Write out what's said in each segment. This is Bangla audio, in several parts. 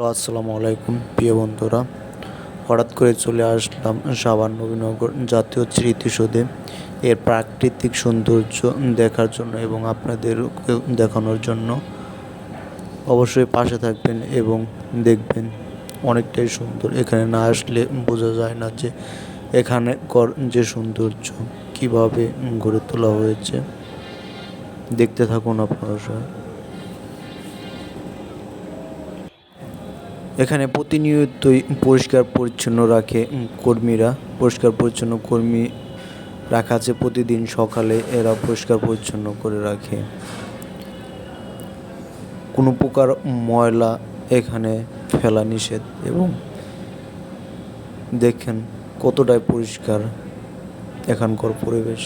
হ্যালো, আসসালামু আলাইকুম। প্রিয় বন্ধুরা, হঠাৎ করে চলে আসলাম সাভার নবীনগর জাতীয় স্মৃতিসৌধে। এর প্রাকৃতিক সৌন্দর্য দেখার জন্য এবং আপনাদেরকে দেখানোর জন্য অবশ্যই পাশে থাকবেন এবং দেখবেন অনেকটাই সুন্দর। এখানে না আসলে বোঝা যায় না যে এখানে কর যে সৌন্দর্য কীভাবে গড়ে তোলা হয়েছে। দেখতে থাকুন আপনারা সবাই। এখানে প্রতিনিয়তই পরিষ্কার পরিচ্ছন্ন রাখে কর্মীরা। পরিষ্কার পরিচ্ছন্ন কর্মী রাখা আছে প্রতিদিন সকালে, এরা পরিষ্কার পরিচ্ছন্ন করে রাখে। কোনো প্রকার ময়লা এখানে ফেলা নিষেধ এবং দেখেন কতটাই পরিষ্কার এখানকার পরিবেশ।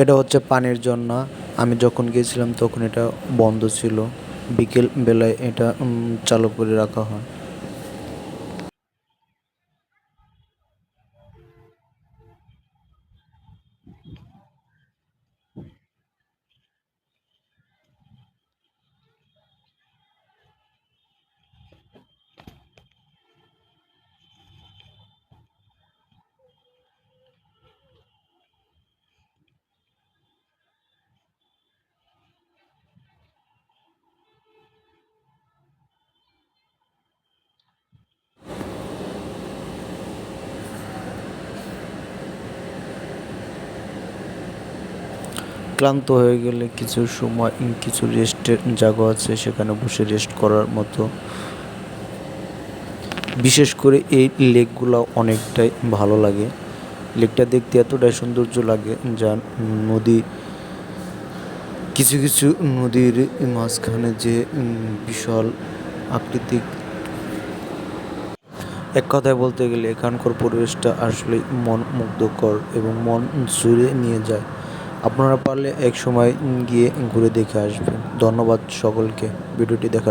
এটা হচ্ছে পানির জন্য। আমি যখন গিয়েছিলাম তখন এটা বন্ধ ছিল। বিকেল বেলায় এটা চালু করে রাখা হয়। ক্লান্ত হয়ে গেলে কিছু সময়, কিছু রেস্টের জায়গা আছে সেখানে বসে রেস্ট করার মতো। বিশেষ করে এই লেকগুলো অনেকটাই ভালো লাগে। লেকটা দেখতে এতটাই সৌন্দর্য লাগে যা নদী, কিছু কিছু নদীর মাঝখানে যে বিশাল আকৃতিক এক কথায় বলতে গেলে এখানকার পরিবেশটা আসলে মন মুগ্ধকর এবং মন জুড়ে নিয়ে যায়। আপনারা পারলে এক সময় গিয়ে ঘুরে দেখে আসবেন। ধন্যবাদ সকলকে। ভিডিওটি দেখা